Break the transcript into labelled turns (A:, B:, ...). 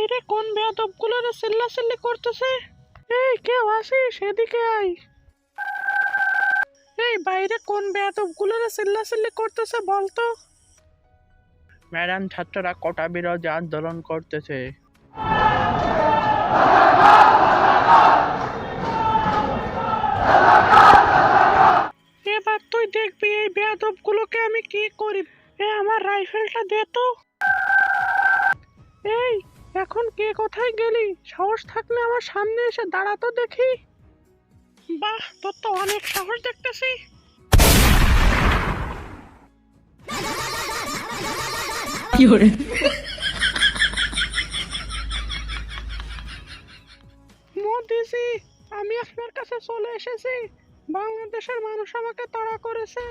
A: বাইরে কোন বেয়াদবগুলো চিল্লাচিল্লি করতেছে? এই কেউ আসিস এদিকে আয়। এই বাইরে কোন বেয়াদবগুলো চিল্লাচিল্লি করতেছে বলতো? ম্যাডাম ছাত্ররা কোটা বিরোধী আন্দোলন করতেছে? এবার তুই দেখবি এই বেয়াদব গুলোকে আমি কি করি? এ আমার রাইফেলটা দে তো। এই এখন কে কোথায় গেলি? সাহস থাকলে আমার সামনে এসে দাঁড়াতো দেখি। বাহ তোর তো অনেক সাহস দেখতেছি। মোদিজি আমি আপনার কাছে চলে এসেছি। বাংলাদেশের মানুষ আমাকে তাড়া করেছে।